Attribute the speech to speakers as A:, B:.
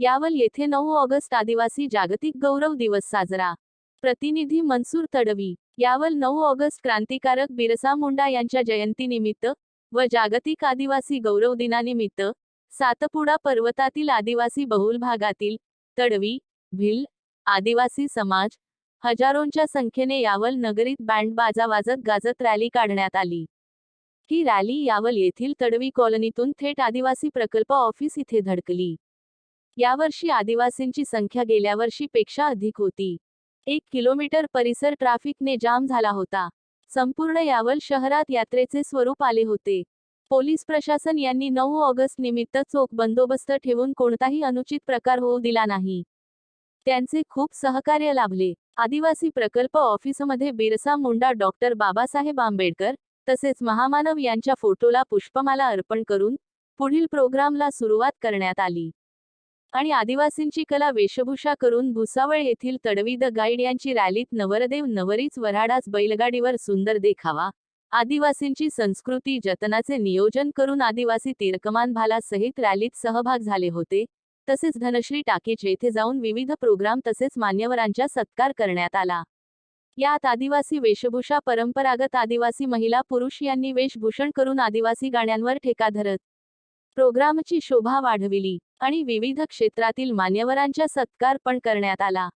A: यावल येथे नऊ ऑगस्ट आदिवासी जागतिक गौरव दिवस साजरा. प्रतिनिधी मनसूर तडवी. यावल नऊ ऑगस्ट क्रांतिकारक बिरसा मुंडा यांच्या जयंतीनिमित्त व जागतिक आदिवासी गौरव दिनानिमित्त सातपुडा पर्वतातील आदिवासी बहुल भागातील तडवी भिल आदिवासी समाज हजारोंच्या संख्येने यावल नगरीत बँड बाजा वाजत गाजत रॅली काढण्यात आली. ही रॅली यावल येथील तडवी कॉलनीतून थेट आदिवासी प्रकल्प ऑफिस इथे धडकली. यावर्षी आदिवासींची संख्या गेल्या वर्षीपेक्षा अधिक होती. एक किलोमीटर परिसर ट्रॅफिकने जाम झाला होता. संपूर्ण यावल शहरात यात्रेचे स्वरूप आले होते. पोलीस प्रशासन यांनी नऊ ऑगस्ट निमित्त चोख बंदोबस्त ठेवून कोणताही अनुचित प्रकार होऊ दिला नाही. त्यांचे खूप सहकार्य लाभले. आदिवासी प्रकल्प ऑफिसमध्ये बिरसा मुंडा डॉक्टर बाबासाहेब आंबेडकर तसेच महामानव यांच्या फोटोला पुष्पमाला अर्पण करून पुढील प्रोग्रामला सुरुवात करण्यात आली. आणि आदिवासींची कला वेशभूषा करून भुसावळ येथील तडवी द गाईड यांची रॅलीत नवरदेव नवरीच वऱ्हाडास बैलगाडीवर सुंदर देखावा. आदिवासींची संस्कृती जतनाचे नियोजन करून आदिवासी तीरकमान भाला सहित रॅलीत सहभाग झाले होते. तसेच धनश्री टाकीज येथे जाऊन विविध प्रोग्राम तसेच मान्यवरांचा सत्कार करण्यात आला. यात आदिवासी वेशभूषा परंपरागत आदिवासी महिला पुरुष यांनी वेशभूषण करून आदिवासी गाण्यांवर ठेका धरत प्रोग्रामची शोभा वाढविली. आणि विविध क्षेत्रातील मान्यवरांचा सत्कार पण करण्यात आला.